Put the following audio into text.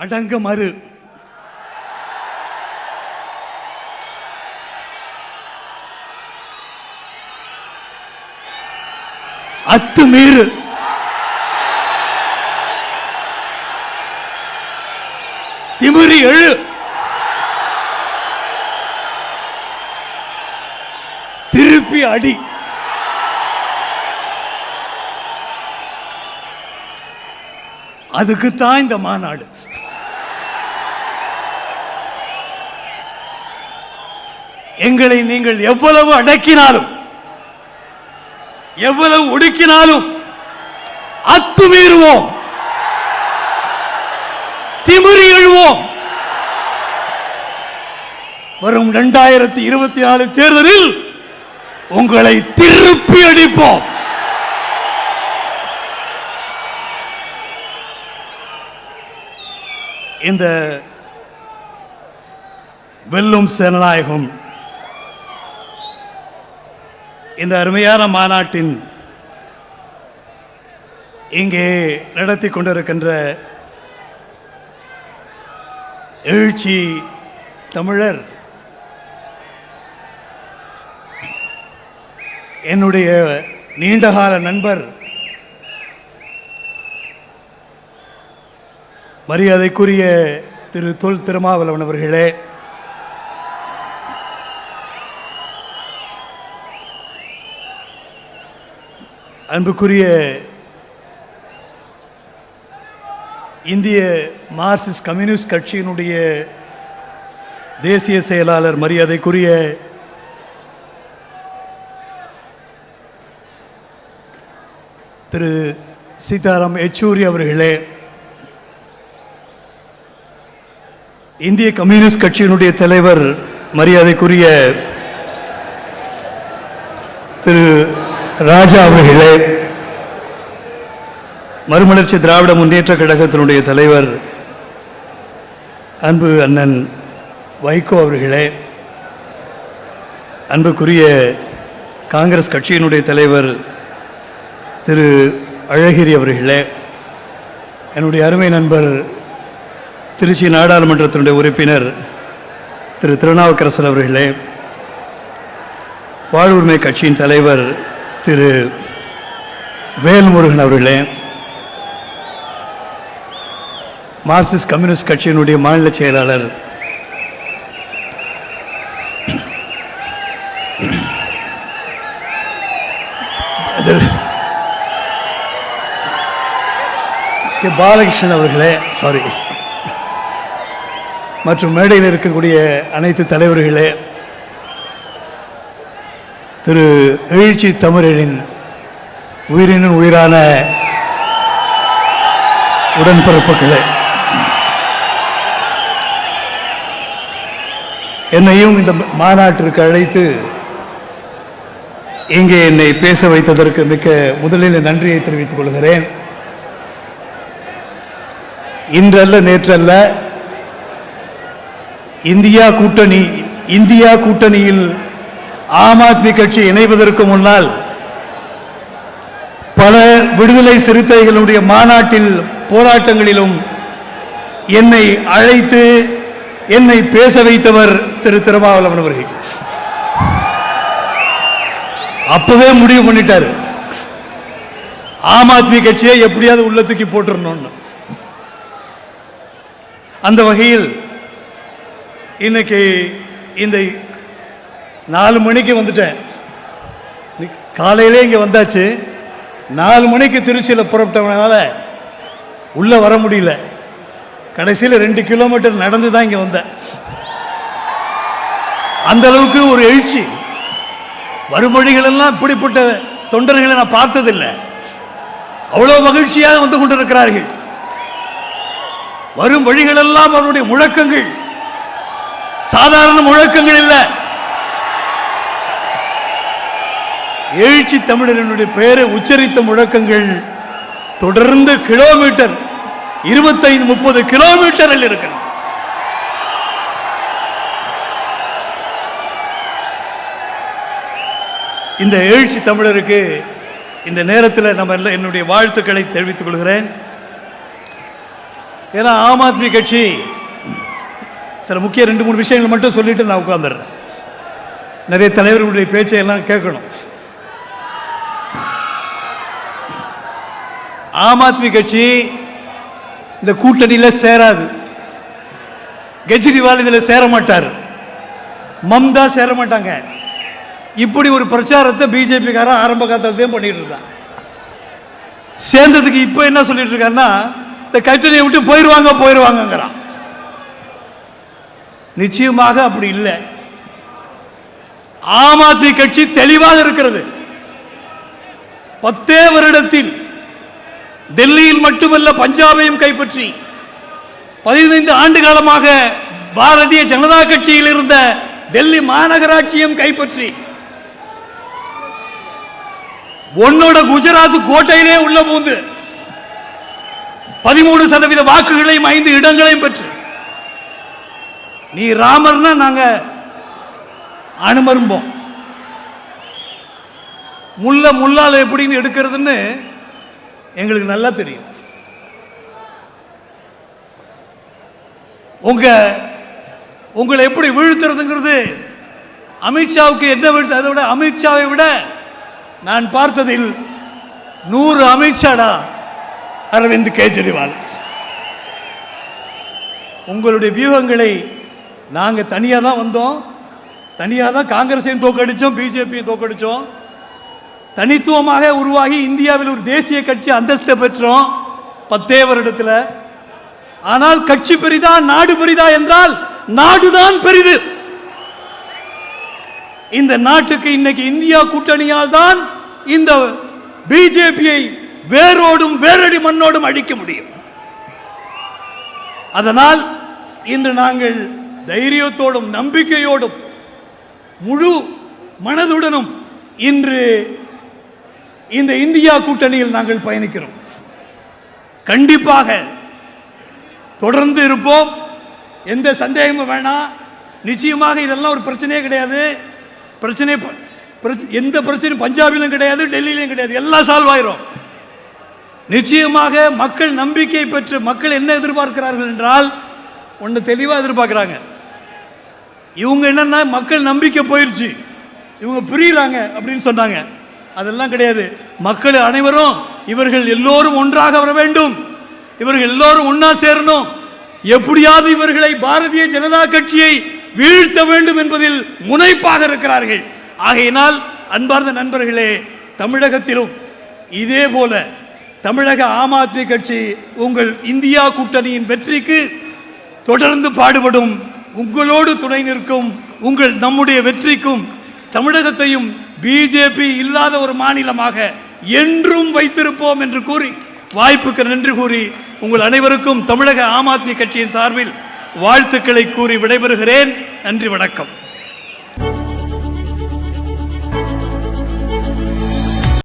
அடங்க மறு அத்துமீறு. திமிரி எழு. திருப்பி அடி. அதுக்குத்தான் இந்த மாநாடு. எங்களை நீங்கள் எவ்வளவு அடக்கினாலும் எவ்வளவு ஒடுக்கினாலும் அத்துமீறுவோம். திமிரி எழுவோம். வரும் இரண்டாயிரத்தி இருபத்தி நாலு தேர்தலில் உங்களை திருப்பி அடிப்போம். இந்த வெல்லும் ஜனநாயகம் இந்த அருமையான மாநாட்டின் இங்கே நடத்தி கொண்டிருக்கின்ற எழுச்சி தமிழர் என்னுடைய நீண்டகால நண்பர் மரியாதைக்குரிய திரு தொல் திருமாவளவன் அவர்களே அன்புக்குரிய இந்திய மார்க்சிஸ்ட் கம்யூனிஸ்ட் கட்சியினுடைய தேசிய செயலாளர் மரியாதைக்குரிய திரு சீதாராம் யெச்சூரி அவர்களே இந்திய கம்யூனிஸ்ட் கட்சியினுடைய தலைவர் மரியாதைக்குரிய திரு ராஜா அவர்களே மறுமலர்ச்சி திராவிட முன்னேற்ற கழகத்தினுடைய தலைவர் அன்பு அண்ணன் வைகோ அவர்களே அன்புக்குரிய காங்கிரஸ் கட்சியினுடைய தலைவர் திரு அழகிரி அவர்களே என்னுடைய அருமை நண்பர் திருச்சி நாடாளுமன்றத்தினுடைய உறுப்பினர் திரு திருநாவுக்கரசர் அவர்களே வாழ்வுரிமை கட்சியின் தலைவர் திரு வேல்முருகன் அவர்களே மார்க்சிஸ்ட் கம்யூனிஸ்ட் கட்சியினுடைய மாநில செயலாளர் கே பாலகிருஷ்ணன் அவர்களே சாரி மற்றும் மேடையில் இருக்கக்கூடிய அனைத்து தலைவர்களே திரு எழுச்சி தமிழரின் உயிரினும் உயிரான உடன்பிறப்புகளே. என்னையும் இந்த மாநாட்டிற்கு அழைத்து இங்கே என்னை பேச வைத்ததற்கு மிக்க முதலில் நன்றியை தெரிவித்துக் கொள்கிறேன். இன்றல்ல நேற்றல்ல இந்தியா கூட்டணி இந்தியா கூட்டணியில் ஆம் ஆத்மி கட்சி இணைவதற்கு முன்னால் பல விடுதலை சிறுத்தைகளுடைய மாநாட்டில் போராட்டங்களிலும் என்னை அழைத்து என்னை பேச வைத்தவர் திரு திருமாவளவன் அவர்கள். அப்பவே முடிவு பண்ணிட்டாரு. ஆம் ஆத்மி கட்சியை எப்படியாவது உள்ளத்துக்கு தூக்கி போட்டுறணும்னு. அந்த வகையில் இன்னைக்கு இந்த நாலு மணிக்கு வந்துட்டேன். காலையிலே இங்கே வந்தாச்சு. நாலு மணிக்கு திருச்சியில் புறப்பட்டவனால உள்ளே வர முடியல. கடைசியில் ரெண்டு கிலோமீட்டர் நடந்து தான் இங்கே வந்தேன். அந்த அளவுக்கு ஒரு எழுச்சி. வறுமொழிகள் எல்லாம் இப்படிப்பட்ட தொண்டர்களை நான் பார்த்ததில்லை. அவ்வளோ மகிழ்ச்சியாக வந்து கொண்டிருக்கிறார்கள். வரும் வழிகளெல்லாம் அவருடைய முழக்கங்கள். சாதாரண முழக்கங்கள் இல்லை. எழுச்சி தமிழரினுடைய பெயரை உச்சரித்த முழக்கங்கள் தொடர்ந்து கிலோமீட்டர் இருபத்தைந்து முப்பது கிலோமீட்டரில் இருக்கிறது. இந்த எழுச்சி தமிழருக்கு இந்த நேரத்தில் நம்ம எல்லாம் என்னுடைய வாழ்த்துக்களை தெரிவித்துக் கொள்கிறேன். ஏன்னா ஆம் ஆத்மி கட்சி சில முக்கிய ரெண்டு மூணு விஷயங்கள் மட்டும் சொல்லிட்டு நான் உட்காந்துடுறேன் நிறைய தலைவர்களுடைய பேச்சை எல்லாம் கேட்கணும். ஆம் ஆத்மி கட்சி இந்த கூட்டணியில் சேராது. கெஜ்ரிவால் இதில் சேர மாட்டார் மம்தா சேர மாட்டாங்க இப்படி ஒரு பிரச்சாரத்தை பிஜேபிக்காரன் ஆரம்ப காலத்துலேயும் பண்ணிட்டு இருந்தான். சேர்ந்ததுக்கு இப்போ என்ன சொல்லிட்டு இருக்காருன்னா இந்த கட்டணியை விட்டு போயிடுவாங்க போயிடுவாங்கங்கிறான் நிச்சயமாக அப்படி இல்லை. ஆம் ஆத்மி கட்சி தெளிவாக இருக்கிறது. பத்தே வருடத்தில் டெல்லியில் மட்டுமல்ல பஞ்சாபையும் கைப்பற்றி பதினைந்து ஆண்டு காலமாக பாரதிய ஜனதா கட்சியில் இருந்த டெல்லி மாநகராட்சியும் கைப்பற்றி. உன்னோட குஜராத் கோட்டையிலே உள்ள பூந்து பதிமூணு சதவீத வாக்குகளையும் ஐந்து இடங்களையும் பெற்று. நீ ராமர்னா நாங்க அனுமரும்போம். முல்ல முல்லால் எப்படின்னு எடுக்கிறதுன்னு எங்களுக்கு நல்லா தெரியும். உங்க உங்களை எப்படி வீழ்த்துறதுங்கிறது அமித்ஷாவுக்கு என்ன வீழ்த்து அதை விட அமித்ஷாவை விட நான் பார்த்ததில் நூறு அமித்ஷாடா அரவிந்த் கெஜ்ரிவால். உங்களுடைய வியூகங்களை நாங்கள் தனியாக தான் வந்தோம். தனியாக தான் காங்கிரஸையும் தோக்கடித்தோம் பிஜேபியும் தோக்கடித்தோம் தனித்துவமாக உருவாகி இந்தியாவில் ஒரு தேசிய கட்சி அந்தஸ்தை பெற்றோம் பத்தே வருடத்தில். ஆனால் கட்சி பெரிதா நாடு பெரிதா என்றால் நாடுதான் பெரிது. இந்த நாட்டுக்கு இன்னைக்கு இந்தியா கூட்டணியால் தான் இந்த பிஜேபியை வேரோடும் வேரடி மண்ணோடும் அழிக்க முடியும். அதனால் இன்று நாங்கள் தைரியத்தோடும் நம்பிக்கையோடும் முழு மனதுடனும் இன்று இந்த இந்தியா கூட்டணியில் நாங்கள் பயணிக்கிறோம். கண்டிப்பாக தொடர்ந்து இருப்போம். எந்த சந்தேகமும் வேணாம் நிச்சயமாக இதெல்லாம் ஒரு பிரச்சனையே கிடையாது. பிரச்சனை எந்த பிரச்சனையும் பஞ்சாபிலும் கிடையாது டெல்லியிலும் கிடையாது. எல்லாம் சால்வ் ஆயிரும். நிச்சயமாக மக்கள் நம்பிக்கை பெற்று மக்கள் என்ன எதிர்பார்க்கிறார்கள் என்றால் ஒன்று தெளிவாக எதிர்பார்க்குறாங்க. இவங்க என்னன்னா மக்கள் நம்பிக்கை போயிடுச்சு இவங்க புரியுறாங்க அப்படின்னு சொன்னாங்க. அதெல்லாம் கிடையாது. மக்கள் அனைவரும் இவர்கள் எல்லோரும் ஒன்றாக வர வேண்டும். இவர்கள் எல்லோரும் ஒன்னா சேரணும். எப்படியாவது இவர்களை பாரதிய ஜனதா கட்சியை வீழ்த்த வேண்டும் என்பதில் முனைப்பாக இருக்கிறார்கள். ஆகையினால் அன்பார்ந்த நண்பர்களே தமிழகத்திலும் இதே போல தமிழக ஆம் ஆத்மி கட்சி உங்கள் இந்தியா கூட்டணியின் வெற்றிக்கு தொடர்ந்து பாடுபடும் உங்களோடு துணை நிற்கும் உங்கள் நம்முடைய வெற்றிக்கும் தமிழகத்தையும் பிஜேபி இல்லாத ஒரு மாநிலமாக என்றும் வைத்திருப்போம் என்று கூறி வாய்ப்புக்கு நன்றி கூறி உங்கள் அனைவருக்கும் தமிழக ஆம் ஆத்மி கட்சியின் சார்பில் வாழ்த்துக்களை கூறி விடைபெறுகிறேன். நன்றி வணக்கம்.